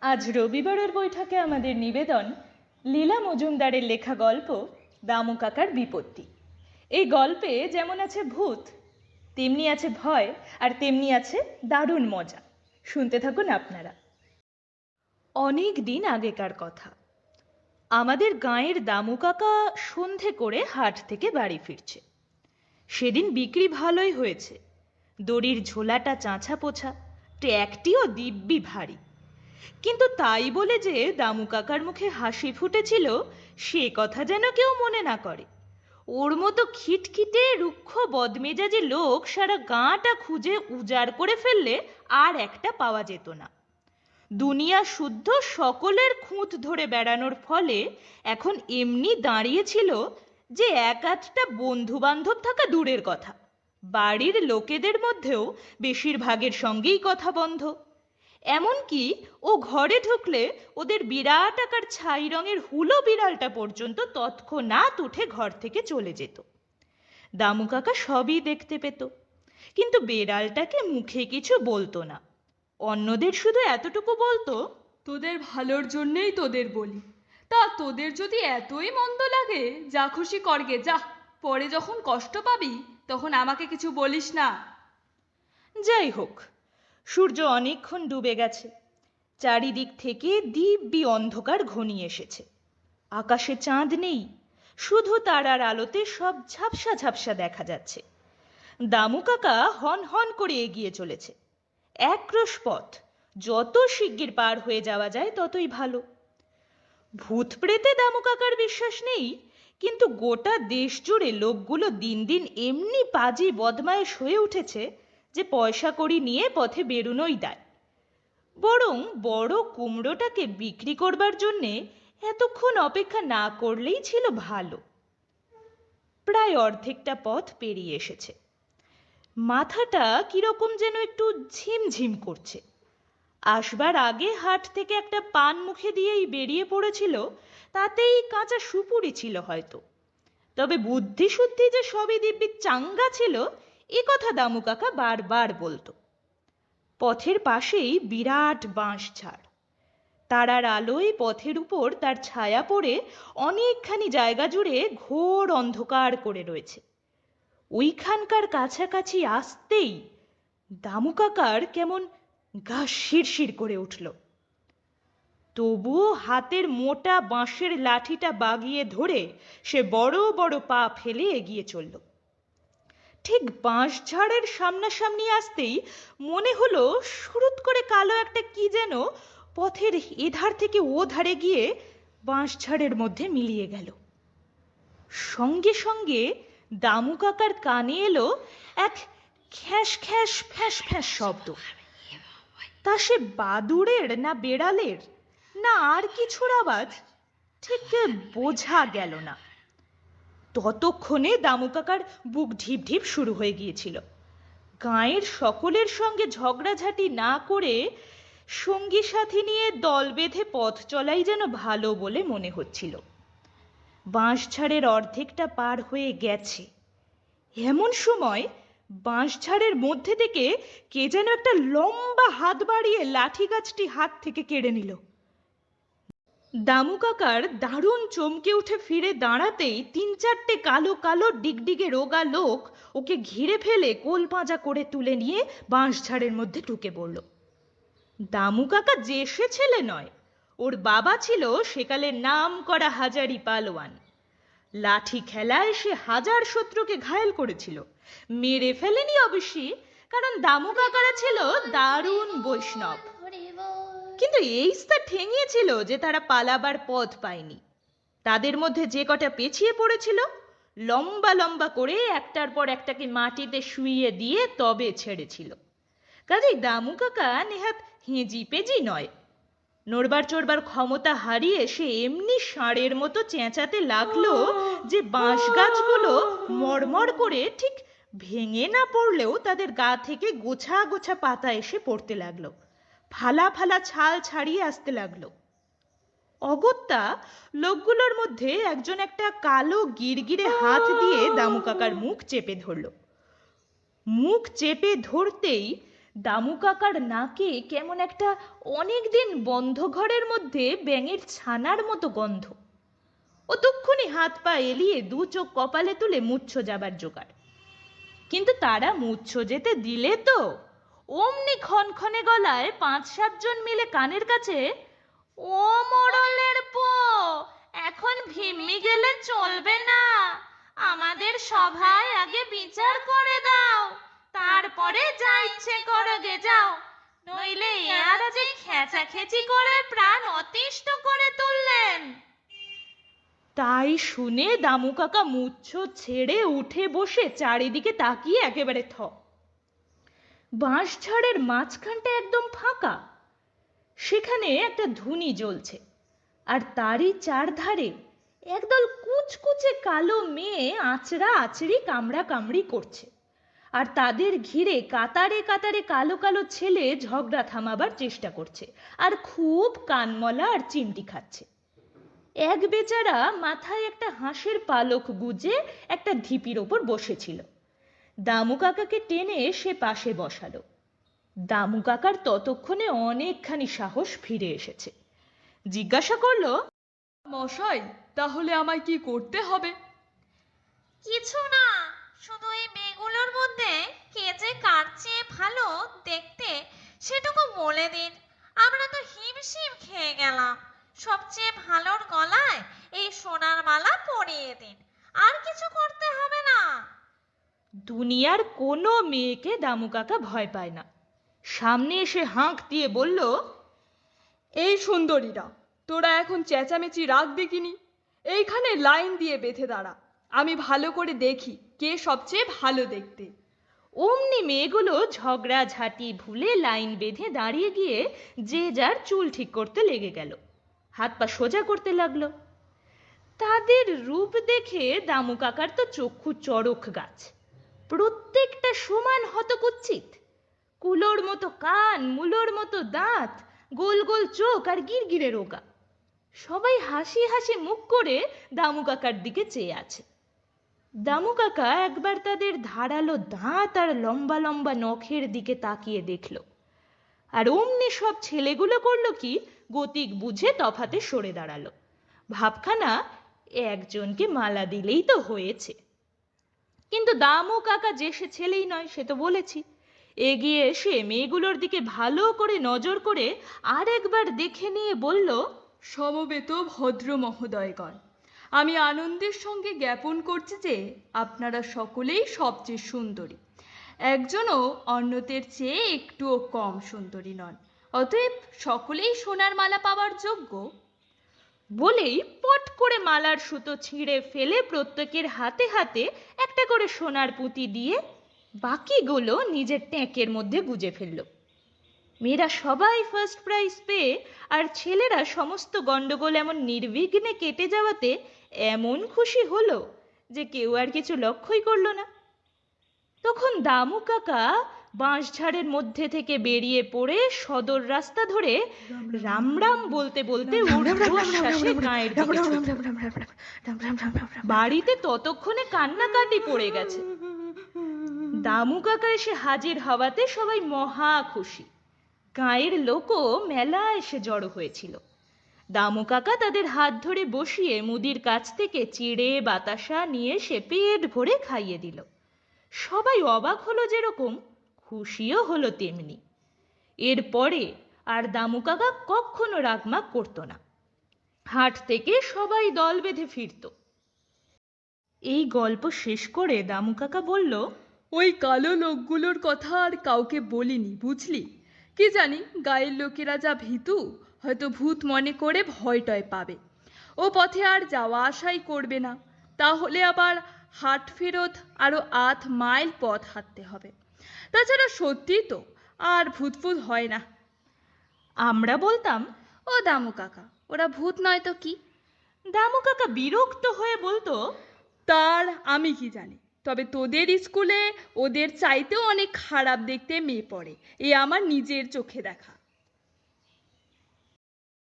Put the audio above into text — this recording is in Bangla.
আজ রবিবারের বৈঠকে আমাদের নিবেদন, লীলা মজুমদারের লেখা গল্প দামু কাকার বিপত্তি। এই গল্পে যেমন আছে ভূত, তেমনি আছে ভয়, আর তেমনি আছে দারুণ মজা। শুনতে থাকুন আপনারা। অনেক দিন আগেকার কথা। আমাদের গাঁয়ের দামু কাকা সন্ধে করে হাট থেকে বাড়ি ফিরছে। সেদিন বিক্রি ভালোই হয়েছে। দড়ির ঝোলাটা চাঁচা পোছা ট্যাগটিও দিব্যি ভারী। কিন্তু তাই বলে যে দামু কাকার মুখে হাসি ফুটেছিল, সে কথা যেন কেউ মনে না করে। ওর মতো খিটখিটে, রুক্ষ, বদমেজাজি লোক সারা গাঁটা খুঁজে উজাড় করে ফেললে আর একটা পাওয়া যেত না। দুনিয়া শুদ্ধ সকলের খুঁত ধরে বেড়ানোর ফলে এখন এমনি দাঁড়িয়েছিল যে এক আধটা বন্ধু বান্ধব থাকা দূরের কথা। বাড়ির লোকেদের মধ্যেও বেশিরভাগের সঙ্গেই কথা বন্ধ। এমনকি ও ঘরে ঢুকলে ওদের বিরাট আকার ছাই রঙের হুলো বিড়ালটা পর্যন্ত তৎক্ষণাৎ উঠে ঘর থেকে চলে যেত। দামু কাকা সবই দেখতে পেত, কিন্তু বেড়ালটাকে মুখে কিছু বলতো না। অন্যদের শুধু এতটুকু বলতো, তোদের ভালোর জন্যেই তোদের বলি। তা তোদের যদি এতই মন্দ লাগে, যা খুশি করগে, যা। পরে যখন কষ্ট পাবি, তখন আমাকে কিছু বলিস না। যাই হোক সূর্য অনেকক্ষণ ডুবে গেছে। চারিদিক থেকে দিব্যি অন্ধকার ঘনিয়ে এসেছে। আকাশে চাঁদ নেই, শুধু তারার আলোতে সব ঝাপসা ঝাপসা দেখা যাচ্ছে। দামু কাকা হন হন করে এগিয়ে চলেছে। একরোষ পথ, যত শিগগির পার হয়ে যাওয়া যায় ততই ভালো। ভূত প্রেতে দামু কাকার বিশ্বাস নেই, কিন্তু গোটা দেশ জুড়ে লোকগুলো দিন দিন এমনি পাজি বদমায়েশ হয়ে উঠেছে যে পয়সা কড়ি নিয়ে পথে বেরোনোই দায় বরং বড় কুমড়োটাকে বিক্রি করবার জন্যে এতক্ষণ অপেক্ষা না করলেই ছিল ভালো। প্রায় অর্ধেকটা পথ পেরিয়ে এসেছে। মাথাটা কীরকম যেন একটু ঝিমঝিম করছে। আসবার আগে হাট থেকে একটা পান মুখে দিয়েই বেরিয়ে পড়েছিল, তাতেই কাঁচা সুপুরি ছিল হয়তো। তবে বুদ্ধি শুদ্ধি যে সবই দিব্যি চাঙ্গা ছিল এ কথা দামু কাকা বারবার বলতো। পথের পাশেই বিরাট বাঁশ ঝাড়। তারার আলোয় পথের উপর তার ছায়া পড়ে অনেকখানি জায়গা জুড়ে ঘোর অন্ধকার করে রয়েছে। ওইখানকার কাছাকাছি আসতেই দামু কাকার কেমন গা শিরশির করে উঠল। তবুও হাতের মোটা বাঁশের লাঠিটা বাগিয়ে ধরে সে বড় বড় পা ফেলে এগিয়ে চলল। ঠিক বাঁশঝাড়ের সামনাসামনি আসতেই মনে হলো শুরুত করে কালো একটা কি যেন পথের এধার থেকে ও ধারে গিয়ে বাঁশঝাড়ের মধ্যে মিলিয়ে গেল। সঙ্গে সঙ্গে দামু কাকার কানে এলো এক খ্যাস খ্যাস ফ্যাস ফ্যাস শব্দ। তা সে বাদুড়ের না বেড়ালের? না আর কিছুর আওয়াজ? ঠিক বোঝা গেল না। ততক্ষণে দামু কাকার বুক ঢিপ ঢিপ শুরু হয়ে গিয়েছিল। গাঁয়ের সকলের সঙ্গে ঝগড়াঝাটি না করে সঙ্গী সাথী নিয়ে দল বেঁধে পথ চলাই যেন ভালো বলে মনে হচ্ছিল। বাঁশঝাড়ের অর্ধেকটা পার হয়ে গেছে। এমন সময় বাঁশঝাড়ের মধ্যে থেকে কে যেন একটা লম্বা হাত বাড়িয়ে লাঠি গাছটি হাত থেকে কেড়ে নিল। দামু কাকার দারুণ চমকে উঠে ফিরে দাঁড়াতেই তিন চারটে কালো কালো ডিগডিগে রোগা লোক ওকে ঘিরে ফেলে কোল পাঁজা করে তুলে নিয়ে বাঁশঝাড়ের মধ্যে ঢুকে পড়ল। দামু কাকা যে সে ছেলে নয়, ওর বাবা ছিল সেকালের নাম করা হাজারি পালোয়ান। লাঠি খেলায় সে হাজার শত্রুকে ঘায়েল করেছিল, মেরে ফেলেনি অবশ্যই কারণ দামু কাকারা ছিল দারুণ বৈষ্ণব। কিন্তু এইস্তা ঠেঙিয়েছিল যে তারা পালাবার পথ পায়নি। তাদের মধ্যে যে কটা পেছিয়ে পড়েছিল, লম্বা লম্বা করে একটার পর একটাকে মাটিতে শুইয়ে দিয়ে তবে ছেড়েছিল। কাজেই দামু কাকা নেহাত হেঁজি পেজি নয়। নড়বার চড়বার ক্ষমতা হারিয়ে সে এমনি ষাঁড়ের মতো চেঁচাতে লাগল যে বাঁশ গাছগুলো মরমর করে ঠিক ভেঙে না পড়লেও তাদের গা থেকে গোছা গোছা পাতা এসে পড়তে লাগল। ফালা ফালা ছাল ছাড়িয়ে আসতে লাগল। অগত্যা লোকগুলোর মধ্যে একজন একটা কালো গিরগিরে হাত দিয়ে দামু কাকার মুখ চেপে ধরল। মুখ চেপে ধরতেই দামু কাকার নাকে কেমন একটা অনেক দিন বন্ধ ঘরের মধ্যে ব্যাঙের ছানার মতো গন্ধ। ও তক্ষুনি হাত পা এলিয়ে দু চোখ কপালে তুলে মুচ্ছ যাবার জোগাড়। কিন্তু তারা মুচ্ছ যেতে দিলে তো? অমনি খনখনে গলায় পাঁচ সাতজন মিলে কানের কাছে, ও মোড়লের পো এখন ভিম্মি গেলে চলবে না। আমাদের সভায় আগে বিচার করে দাও। তারপরে যা ইচ্ছে করো গে যাও। নইলে এরা যে খেচাখেচি করে প্রাণ অতিষ্ঠ করে তুললেন। তাই শুনে দামু কাকা মুচ্ছ ছেড়ে উঠে বসে চারিদিকে তাকিয়ে একেবারে থ বাঁশঝাড়ের মাঝখানটা একদম ফাঁকা। সেখানে একটা ধুনি জ্বলছে, আর তারই চারধারে একদল কুচকুচে কালো মেয়ে আঁচড়া আঁচড়ি কামড়া কামড়ি করছে, আর তাদের ঘিরে কাতারে কাতারে কালো কালো ছেলে ঝগড়া থামাবার চেষ্টা করছে, আর খুব কানমলা আর চিমটি খাচ্ছে। এক বেচারা মাথায় একটা হাঁসের পালক গুজে একটা ঢিপির ওপর বসেছিল। দামু কাকাকে টেনে সে পাশে বসালো। দামু কাকার ততক্ষণে অনেকখানি সাহস ফিরে এসেছে। জিজ্ঞাসা করল, মশাই, তাহলে আমায় কি করতে হবে? কিছু না, শুধু এই মেয়েগুলোর মধ্যে কে যে কার চেয়ে ভালো দেখতে সেটুকু বলে দিন। আমরা তো হিমশিম খেয়ে গেলাম। সবচেয়ে ভালোর গলায় এই সোনার মালা পরিয়ে দিন। আর কিছু করতে হবে দুনিয়ার কোনো মেয়েকে দামু কাকা ভয় পায় না। সামনে এসে হাঁক দিয়ে বলল, এই সুন্দরীরা, তোরা এখন চেঁচামেচি রাখ দেখিনি? এইখানে লাইন দিয়ে বেঁধে দাঁড়া। আমি ভালো করে দেখি কে সবচেয়ে ভালো দেখতে। অমনি মেয়েগুলো ঝগড়া ঝাঁটি ভুলে লাইন বেঁধে দাঁড়িয়ে গিয়ে যে যার চুল ঠিক করতে লেগে গেল। হাত পা সোজা করতে লাগল। তাদের রূপ দেখে দামু কাকার তো চক্ষু চড়ক গাছ। প্রত্যেকটা সমান হতকুচ্ছিত। কুলোর মতো কান, মুলোর মতো দাঁত, গোল গোল চোখ আর গিরগিরে রোগা। সবাই হাসি হাসি মুখ করে দামু কাকার দিকে চেয়ে আছে। দামু কাকা একবার তাদের ধারালো দাঁত আর লম্বা লম্বা নখের দিকে তাকিয়ে দেখল। আর অমনি সব ছেলেগুলো করল কি? গতিক বুঝে তফাতে সরে দাঁড়াল। ভাবখানা, একজনকে মালা দিলেই তো হয়েছে। কিন্তু দামু কাকা যে সে ছেলেই নয়, সে তো বলেছি। এগিয়ে এসে মেয়েগুলোর দিকে ভালো করে নজর করে আরেকবার দেখে নিয়ে বলল, সমবেত ভদ্র মহোদয়গণ, আমি আনন্দের সঙ্গে জ্ঞাপন করছি যে আপনারা সকলেই সবচেয়ে সুন্দরী। একজনও অন্যদের চেয়ে একটুও কম সুন্দরী নন। অতএব সকলেই সোনার মালা পাওয়ার যোগ্য। বলেই পট করে মালার সুতো ছিঁড়ে ফেলে প্রত্যেকের হাতে হাতে একটা করে সোনার পুঁতি দিয়ে বাকিগুলো নিজের ট্যাঁকের মধ্যে গুজে ফেলল। মেয়েরা সবাই ফার্স্ট প্রাইজ পেয়ে আর ছেলেরা সমস্ত গন্ডগোল এমন নির্বিঘ্নে কেটে যাওয়াতে এমন খুশি হলো যে কেউ আর কিছু লক্ষ্যই করল না। তখন দামু কাকা বাঁশঝাড়ের মধ্যে থেকে বেরিয়ে পড়ে সদর রাস্তা ধরে রাম রাম বলতে বলতে গায়ের বাড়িতে ততক্ষণে কান্নাকাটি পড়ে গেছে দামু কাকা এসে হাজির হওয়াতে সবাই মহা খুশি গাঁয়ের লোকও মেলা এসে জড়ো হয়েছিল দামু কাকা তাদের হাত ধরে বসিয়ে মুদির কাছ থেকে চিড়ে বাতাসা নিয়ে সে পেট ভরে খাইয়ে দিল সবাই অবাক হলো যেরকম খুশিও হলো তেমনি। এরপরে আর দামু কাকা কখনো রাগমাগ করতো না। হাট থেকে সবাই দল বেঁধে ফিরতো। এই গল্প শেষ করে দামু কাকা বলল, ওই কালো লোকগুলোর কথা আর কাউকে বলিনি, বুঝলি? কি জানি, গায়ের লোকেরা যা ভীতু, হয়তো ভূত মনে করে ভয় টয় পাবে। ও পথে আর যাওয়া আসাই করবে না। তাহলে আবার হাট ফেরত আরও আধ মাইল পথ হাঁটতে হবে। তাছাড়া সত্যি তো আর ভূতফুত হয় না। আমরা বলতাম, ও দামু কাকা, ওরা ভূত নয় তো কি? দামু কাকা বিরক্ত হয়ে বলতো, তার আমি কি জানি, তবে তোদের স্কুলে ওদের চাইতেও অনেক খারাপ দেখতে মেয়ে পড়ে, এ আমার নিজের চোখে দেখা।